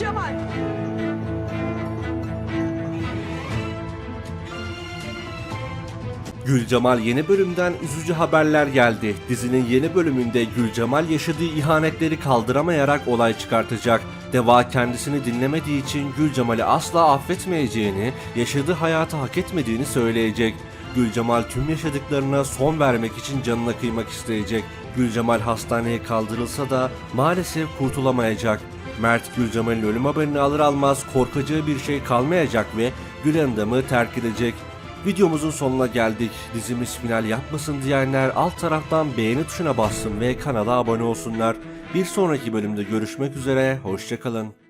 Cemal. Gülcemal yeni bölümden üzücü haberler geldi. Dizinin yeni bölümünde Gülcemal yaşadığı ihanetleri kaldıramayarak olay çıkartacak. Deva kendisini dinlemediği için Gülcemal'i asla affetmeyeceğini, yaşadığı hayatı hak etmediğini söyleyecek. Gülcemal tüm yaşadıklarına son vermek için canına kıymak isteyecek. Gülcemal hastaneye kaldırılsa da maalesef kurtulamayacak. Mert Gülcemal'in ölüm haberini alır almaz korkacağı bir şey kalmayacak ve Gülendam'ı terk edecek. Videomuzun sonuna geldik. Dizimiz final yapmasın diyenler alt taraftan beğeni tuşuna bassın ve kanala abone olsunlar. Bir sonraki bölümde görüşmek üzere, hoşçakalın.